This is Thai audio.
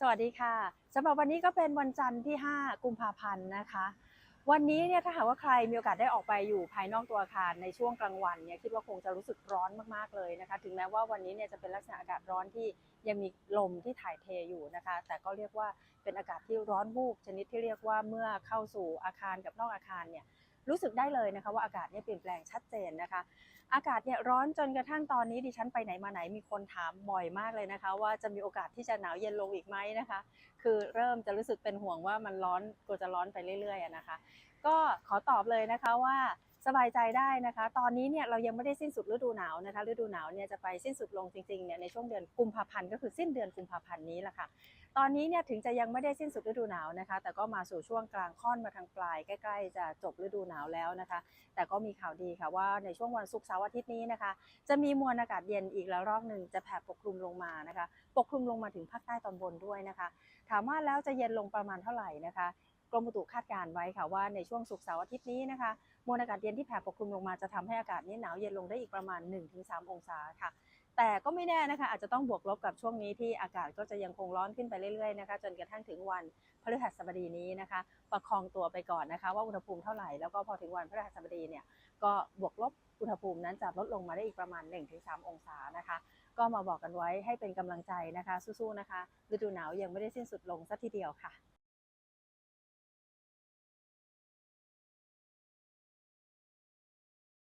สวัสดีค่ะสำหรับวันนี้ก็เป็นวันจันทร์ที่ 5 กุมภาพันธ์นะคะ วันนี้เนี่ยถ้าหากว่าใครมีโอกาสได้ออกไปอยู่ภายนอกตัวอาคารในช่วงกลางวันเนี่ยคิดว่าคงจะรู้สึกร้อนมากๆเลยนะคะ ถึงแม้ว่าวันนี้เนี่ยจะเป็นลักษณะอากาศร้อนที่ยังมีลมที่ถ่ายเทอยู่นะคะ แต่ก็เรียกว่าเป็นอากาศที่ร้อนวูบชนิดที่เรียกว่าเมื่อเข้าสู่อาคารกับนอกอาคารเนี่ย รู้สึกได้เลยนะคะว่าอากาศเนี่ยเปลี่ยนแปลงชัดเจนนะคะ อากาศเนี่ยร้อนจนกระทั่งตอนนี้ดิฉันไปไหนมาไหนมีคนถามบ่อยมากเลยนะคะ ว่าจะมีโอกาสที่จะหนาวเย็นลงอีกไหมนะคะ คือเริ่มจะรู้สึกเป็นห่วงว่ามันร้อนกลัวจะร้อนไปเรื่อยๆนะคะ ก็ขอตอบเลยนะคะว่า สบายใจได้นะคะ ตอนนี้เนี่ยเรายังไม่ได้สิ้นสุดฤดูหนาวนะคะ ฤดูหนาวเนี่ยจะไปสิ้นสุดลงจริงๆเนี่ยในช่วงเดือนกุมภาพันธ์ก็คือสิ้นเดือนกุมภาพันธ์นี้แหละค่ะตอนนี้เนี่ยถึงจะยังไม่ได้สิ้นสุดฤดูหนาวนะคะ แต่ก็มาสู่ช่วงกลางค่อนมาทางปลายใกล้ๆ จะจบฤดูหนาวแล้วนะคะ แต่ก็มีข่าวดีค่ะว่าในช่วงวันศุกร์เสาร์อาทิตย์นี้นะคะ จะมีมวลอากาศเย็นอีกแล้วรอบหนึ่งจะแผ่ปกคลุมลงมานะคะ ปกคลุมลงมาถึงภาคใต้ตอนบนด้วยนะคะ ถามว่าแล้วจะเย็นลงประมาณเท่าไหร่นะคะ กรมอุตุคาดการณ์ไว้ค่ะว่าในช่วงศุกร์เสาร์อาทิตย์นี้นะคะมวลอากาศเย็นที่แผ่ปกคลุมลงมาจะทำให้อากาศนี้หนาวเย็นลงได้อีกประมาณ 1-3 องศาค่ะ แต่ก็ไม่แน่นะคะ อาจจะต้องบวกลบกับช่วงนี้ที่อากาศก็จะยังคงร้อนขึ้นไปเรื่อยๆนะคะ จนกระทั่งถึงวันพฤหัสบดีนี้นะคะ ประคองตัวไปก่อนนะคะ ว่าอุณหภูมิเท่าไหร่แล้วก็พอถึงวันพฤหัสบดีเนี่ยก็บวกลบอุณหภูมินั้นจะลดลงมาได้อีกประมาณ 1-3 องศานะคะ ก็มาบอกกันไว้ให้เป็นกำลังใจนะคะ สู้ๆนะคะฤดูหนาวยังไม่ได้สิ้นสุดลงสักทีเดียวค่ะ